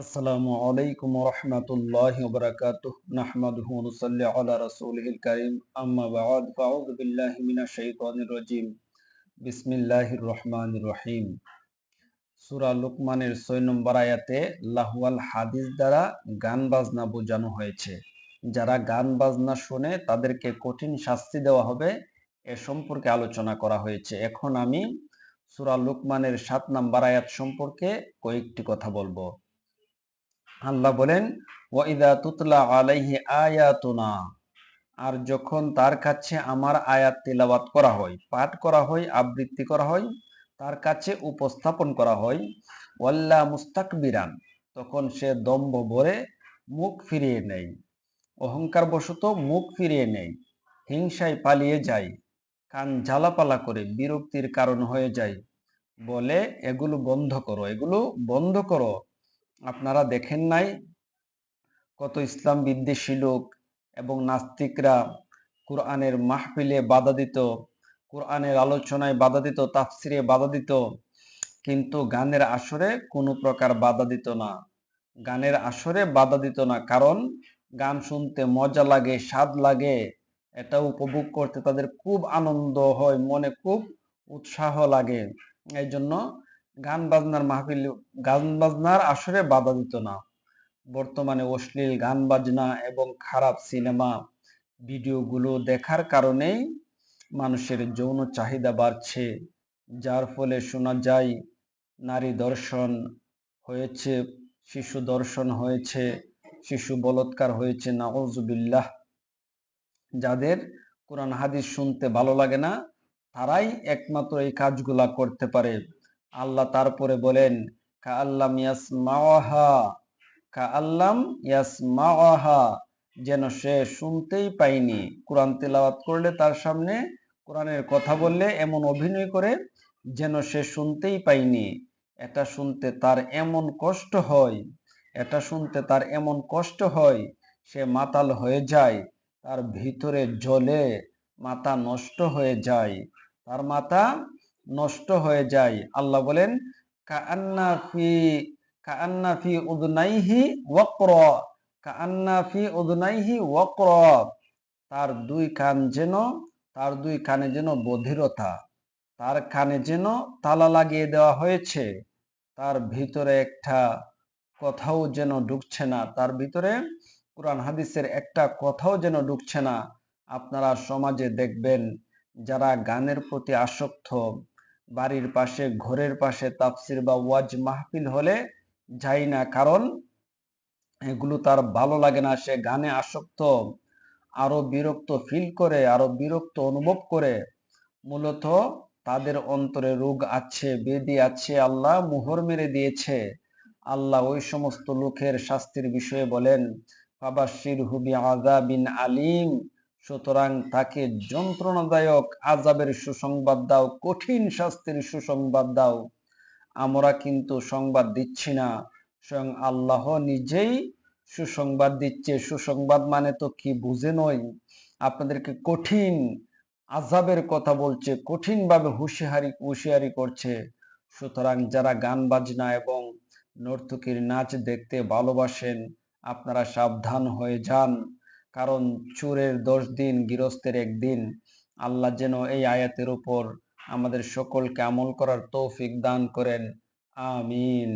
আসসালামু আলাইকুম রহমতুল্লাহ বরকাতুহ। নাহমাদুহু নুসাল্লি আলা রাসূলিহিল কারীম। আম্মা বা'দ, ফাউযু বিল্লাহি মিনাশ শাইতানির রহিম। সূরা লুকমানের 6 নম্বর আয়াতে লাহওয়াল হাদিস দ্বারা গান বাজনা বোঝানো হয়েছে। যারা গান বাজনা শুনে তাদেরকে কঠিন শাস্তি দেওয়া হবে, এ সম্পর্কে আলোচনা করা হয়েছে। এখন আমি সূরা লুকমানের 7 নম্বর আয়াত সম্পর্কে কয়েকটি কথা বলব। আল্লাহ বলেন, ওয়াইদা তুতলা আলাইহি আয়াতুনা আর যখন তার কাছে আমার আয়াত তিলাবাত করা হয়, পাঠ করা হয়, আবৃত্তি করা হয়, তার কাছে উপস্থাপন করা হয়, ওয়াল্লা মুস্তাকবিরান তখন সে দম্ভ ভরে মুখ ফিরিয়ে নেয়। অহংকার বশত মুখ ফিরিয়ে নেয়। হিংসায় পালিয়ে যায়। কান ঝালাপালা করে বিরক্তির কারণ হয়ে যায়। বলে, এগুলো বন্ধ করো, এগুলো বন্ধ করো। আপনারা দেখেন নাই কত ইসলাম বিদ্বেষী লোক এবং নাস্তিকরা কোরআনের মাহফিলে বাধা দিত, কোরআনের আলোচনায় বাধা দিত, তাফসিরে বাধা দিত, কিন্তু গানের আসরে কোনো প্রকার বাধা দিত না। গানের আসরে বাধা দিত না, কারণ গান শুনতে মজা লাগে, স্বাদ লাগে, এটা উপভোগ করতে তাদের খুব আনন্দ হয়, মনে খুব উৎসাহ লাগে। এই জন্য গান বাজনার মাহফিল, গান বাজনার আসরে বাধা দিত না। বর্তমানে অশ্লীল গান বাজনা এবং খারাপ সিনেমা ভিডিওগুলো দেখার কারণেই মানুষের যৌন চাহিদা বাড়ছে, যার ফলে শোনা যায়, নারী দর্শন হয়েছে, শিশু দর্শন হয়েছে, শিশু বলৎকার হয়েছে, নাউজুবিল্লাহ। যাদের কোরআন হাদিস শুনতে ভালো লাগে না, তারাই একমাত্র এই কাজগুলা করতে পারে। আল্লাহ তারপরে বলেন আল্লাম যেন সে শুনতেই পাইনি কোরআন তেলাওয়াত করলে তার সামনে কোরআনের কথা বললে এমন অভিনয় করে যেন সে শুনতেই পাইনি এটা শুনতে তার এমন কষ্ট হয়, এটা শুনতে তার এমন কষ্ট হয়, সে মাতাল হয়ে যায়, তার ভিতরে জলে মাথা নষ্ট হয়ে যায়। তার মাথা নষ্ট হয়ে যায়। আল্লাহ বলেন তার দুই কান যেন, তার দুই কানে যেন বধিরতা, তার কানে যেন তালা লাগিয়ে দেওয়া হয়েছে। তার ভিতরে একটা কথাও যেন ঢুকছে না। তার ভিতরে কোরআন হাদিসের একটা কথাও যেন ঢুকছে না। আপনারা সমাজে দেখবেন, যারা গানের প্রতি আসক্ত বাড়ির পাশে, ঘরের পাশে তাফসির বা ওয়াজ মাহফিল হলে যাই না, কারণ এগুলো তার ভালো লাগে না। সে গানে আসক্ত, আরও বিরক্ত ফিল করে, আরও বিরক্ত অনুভব করে। মূলত তাদের অন্তরে রোগ আছে, বেদি আছে, আল্লাহ মোহর মেরে দিয়েছে। আল্লাহ ওই সমস্ত লোকের শাস্তির বিষয়ে বলেন বাবা শির হুবি আজাবিন আলিম। সুতরাং তাকে যন্ত্রণাদায়ক আজাবের সুসংবাদ দাও, কঠিন শাস্তির সুসংবাদ দাও। আমরা কিন্তু সংবাদ দিচ্ছি না, স্বয়ং আল্লাহ নিজেই সুসংবাদ দিচ্ছে। সুসংবাদ মানে তো কি বুঝে নয়। আপনাদেরকে কঠিন আজাবের কথা বলছে, কঠিনভাবে হুঁশিয়ারি হুঁশিয়ারি করছে। সুতরাং যারা গান বাজনা এবং নর্তকীর নাচ দেখতে ভালোবাসেন, আপনারা সাবধান হয়ে যান। কারণ চুরের দশ দিন গৃহস্থের একদিন আল্লাহ যেন এই আয়াতের উপর আমাদের সকলকে আমল করার তৌফিক দান করেন। আমিন।